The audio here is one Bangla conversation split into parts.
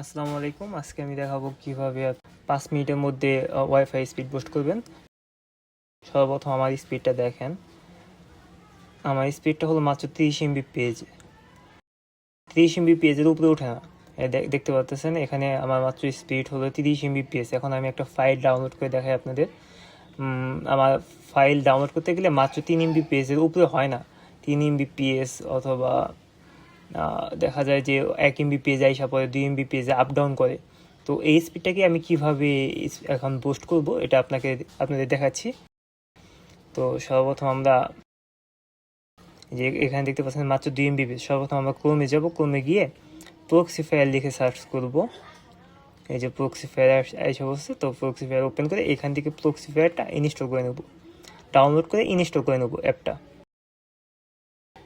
আসসালামু আলাইকুম। আজকে আমি দেখাবো কীভাবে পাঁচ মিনিটের মধ্যে ওয়াইফাই স্পিড বুস্ট করবেন। সর্বপ্রথম আমার স্পিডটা দেখেন। আমার স্পিডটা হলো মাত্র তিরিশ এমবি পেজ তিরিশ এমবি পেজের উপরে ওঠে না। দেখতে পাচ্ছেন এখানে আমার মাত্র স্পিড হলো তিরিশ এমবি পেজ এখন আমি একটা ফাইল ডাউনলোড করে দেখাই আপনাদের। আমার ফাইল ডাউনলোড করতে গেলে মাত্র তিন এমবি পেজের উপরে হয় না। তিন এমবি পিএস অথবা দেখা যায় যে এক এমবি পেজে আইসা পরে দুই এমবি পেজে আপ ডাউন করে। তো এই স্পিডটাকে আমি কীভাবে এখন বুস্ট করব, এটা আপনাকে, আপনাদের দেখাচ্ছি। তো সর্বপ্রথম আমরা যে এখানে দেখতে পাচ্ছেন মাত্র দুই এমবি পেজ সর্বপ্রথম আমরা ক্রমে যাব। ক্রমে গিয়ে প্রক্সি ফাইল লিখে সার্চ করব। এই যে প্রক্সি ফায়ার এসে বসছে তো প্রক্সি ফায়ার ওপেন করে এখান থেকে প্রক্সি ফায়ারটা ইনস্টল করে নেব। ডাউনলোড করে ইনস্টল করে নেব অ্যাপটা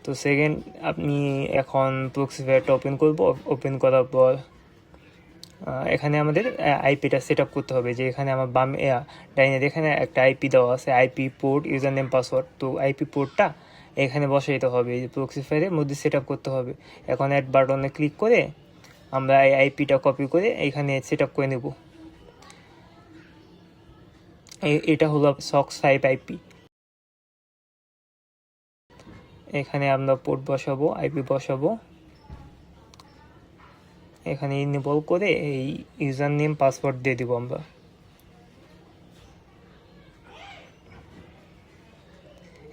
তো সেকেন্ড আপনি এখন প্রক্সিফায়ারটা ওপেন করব ওপেন করার পর এখানে আমাদের আইপিটা সেট আপ করতে হবে যে এখানে আমার বাম ডাইনের এখানে একটা আইপি দেওয়া আছে IP port user name password তো আইপি পোর্টটা এখানে বসাইতে হবে, এই প্রক্সিফায়ারের মধ্যে সেট আপ করতে হবে। এখন অ্যাড বাটনে ক্লিক করে আমরা এই আইপিটা কপি করে এখানে সেট আপ করে নেব। এটা হলো সক্স ফাইভ আইপি এখানে আমরা পোর্ট বসাবো আইপি বসাবো। এখানে ইনেবল করে এই ইউজার নেম পাসওয়ার্ড দিয়ে দিব আমরা।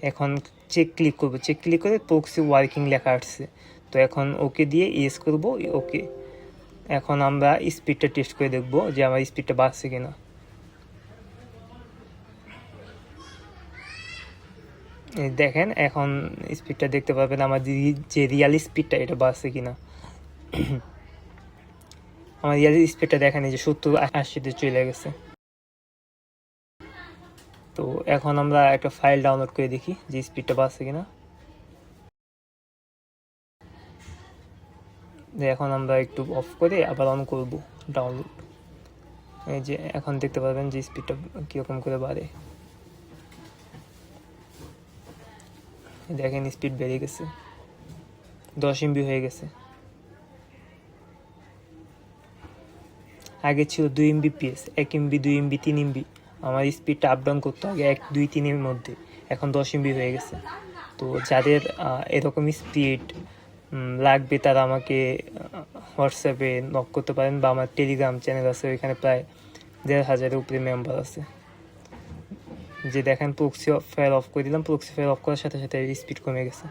এখন চেক ক্লিক করব। চেক ক্লিক করে প্রক্সি ওয়ার্কিং লেখা আসছে। তো এখন ওকে দিয়ে ইয়েস করব ওকে এখন আমরা স্পিডটা টেস্ট করে দেখব যে আমার স্পিডটা বাড়ছে কিনা। দেখেন, এখন স্পিডটা দেখতে পাবেন আমার যে- রিয়াল স্পিডটা এটা বাড়ছে কিনা। আমার রিয়াল স্পিডটা দেখেন যে সত্তর আশিতে চলে গেছে। তো এখন আমরা একটা ফাইল ডাউনলোড করে দেখি যে স্পিডটা বাড়ছে কিনা। এখন আমরা একটু অফ করে আবার অন করব ডাউনলোড এই যে এখন দেখতে পাবেন যে স্পিডটা কীরকম করে বাড়ে। দেখেন স্পিড বেড়ে গেছে। দশ এমবি হয়ে গেছে। আগে ছিল দুই এমবি পিএস এক এমবি দুই এমবি তিন এমবি আমার স্পিডটা আপ ডাউন করতে আগে এক, দুই তিনের মধ্যে। এখন দশ এমবি হয়ে গেছে। তো যাদের এরকম স্পিড লাগবে তারা আমাকে হোয়াটসঅ্যাপে নক করতে পারেন বা আমার টেলিগ্রাম চ্যানেল আছে, ওইখানে প্রায় দেড় হাজারের উপরে মেম্বার আছে। যে দেখেন প্রক্সি ফায়ার অফ করে দিলাম প্রক্সি ফায়ার অফ করার সাথে সাথে স্পিড কমে গেছে।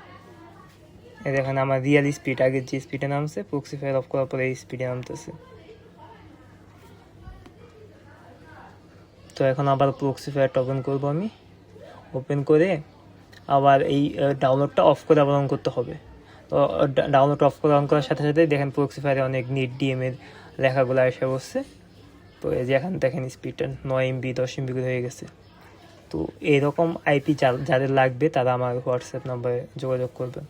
এই দেখেন আমার রিয়েল স্পিড আগে যে স্পিডে নামছে প্রক্সি ফায়ার অফ করার পরে এই স্পিডে নামতেছে। তো এখন আবার প্রক্সি ফায়ারটা ওপেন করব আমি। ওপেন করে আবার এই ডাউনলোডটা অফ করে আবার অন করতে হবে। তো ডাউনলোড অফ করে অন করার সাথে সাথে দেখেন প্রক্সি ফায়ারে অনেক নিট ডিএমের লেখাগুলো এসে বসছে। তো এই যে এখন দেখেন স্পিডটা নয় এমবি দশ এমবি হয়ে গেছে। তো এরকম আইপি যাদের লাগবে তারা আমার হোয়াটসঅ্যাপ নাম্বারে যোগাযোগ করবেন।